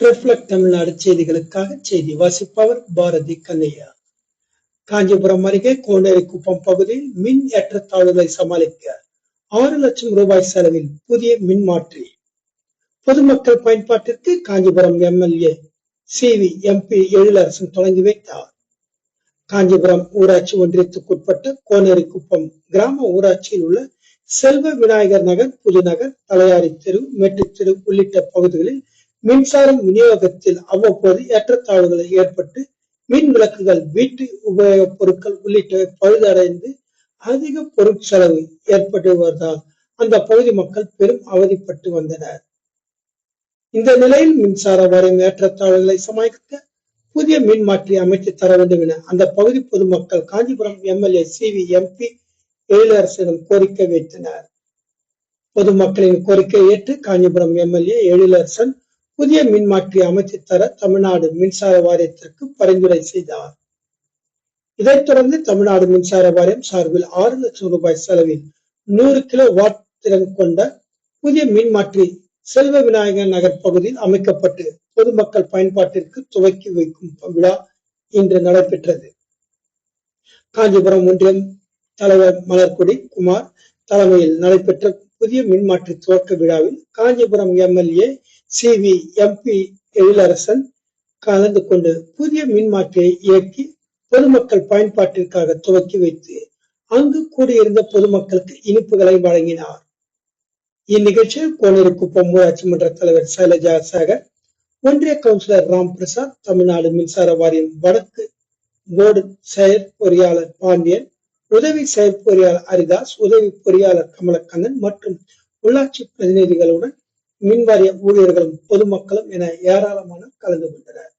Reflect Tamil Nadu செய்திகளுக்காக செய்தி வாசிப்பவர் பாரதி கண்ணையா. காஞ்சிபுரம் அருகே கோனேரிக்குப்பம் பகுதியில் மின் ஏற்றத்தாழ்வுகளை சமாளிக்க ஆறு லட்சம் ரூபாய் செலவில் புதிய மின் மாற்றி. பொதுமக்கள் பயன்பாட்டிற்கு Kanchipuram MLA C V MP Ezhilarasan தொடங்கி வைத்தார். காஞ்சிபுரம் ஊராட்சி ஒன்றியத்துக்குட்பட்ட கோனேரிக்குப்பம் கிராம ஊராட்சியில் உள்ள செல்வ விநாயகர் நகர் புதுநகர் தலையாரி தெரு மேட்டுத் தெரு உள்ளிட்ட பகுதிகளில் மின்சாரம் விநியோகத்தில் அவ்வப்போது ஏற்றத்தாழ்வுகள் ஏற்பட்டு மின் விளக்குகள் வீட்டு உபயோகப் பொருட்கள் உள்ளிட்டவை பழுதடைந்து அதிக பொருட்செலவு ஏற்பட்டு வருவதால் அந்த பகுதி மக்கள் பெரும் அவதிப்பட்டு வந்தனர். இந்த நிலையில் மின்சார வரையும் ஏற்றத்தாழ்வுகளை சமாளிக்க புதிய மின் மாற்றி அமைத்து தர வேண்டும் என அந்த பகுதி பொதுமக்கள் Kanchipuram MLA C V MP எழிலரசிடம் கோரிக்கை வைத்தனர். பொதுமக்களின் கோரிக்கை ஏற்று காஞ்சிபுரம் எம்எல்ஏ எழிலரசன் புதிய மின்மாற்றி அமைத்து தர தமிழ்நாடு மின்சார வாரியத்திற்கு பரிந்துரை செய்தார். இதைத் தொடர்ந்து தமிழ்நாடு மின்சார வாரியம் சார்பில் ஆறு லட்சம் ரூபாய் செலவில் நூறு கிலோ வாட் திறன் கொண்ட புதிய மின்மாற்றி செல்வ விநாயகர் நகர் பகுதியில் அமைக்கப்பட்டு பொதுமக்கள் பயன்பாட்டிற்கு துவக்கி வைக்கும் விழா இன்று நடைபெற்றது. காஞ்சிபுரம் ஒன்றியம் தலைவர் மலர்கொடி குமார் தலைமையில் நடைபெற்ற புதிய மின்மாற்றி துவக்க விழாவில் Kanchipuram MLA C V MP Ezhilarasan கலந்து கொண்டு புதிய மின்மாற்றியை இயக்கி பொதுமக்கள் பயன்பாட்டிற்காக துவக்கி வைத்து அங்கு கூடியிருந்த பொதுமக்களுக்கு இனிப்புகளை வழங்கினார். இந்நிகழ்ச்சியில் கோனேரிக்குப்பம் ஊராட்சி மன்ற தலைவர் சைலஜா சாகர் ஒன்றிய கவுன்சிலர் ராம் பிரசாத் தமிழ்நாடு மின்சார வாரியம் வடக்கு போர்டு செயற் பொறியாளர் பாண்டியன் உதவி செயற்பொறியாளர் ஹரிதாஸ் உதவி பொறியாளர் கமலக்கண்ணன் மற்றும் உள்ளாட்சி பிரதிநிதிகளுடன் மின்வாரிய ஊழியர்களும் பொதுமக்களும் என ஏராளமானோர் கலந்து கொண்டனர்.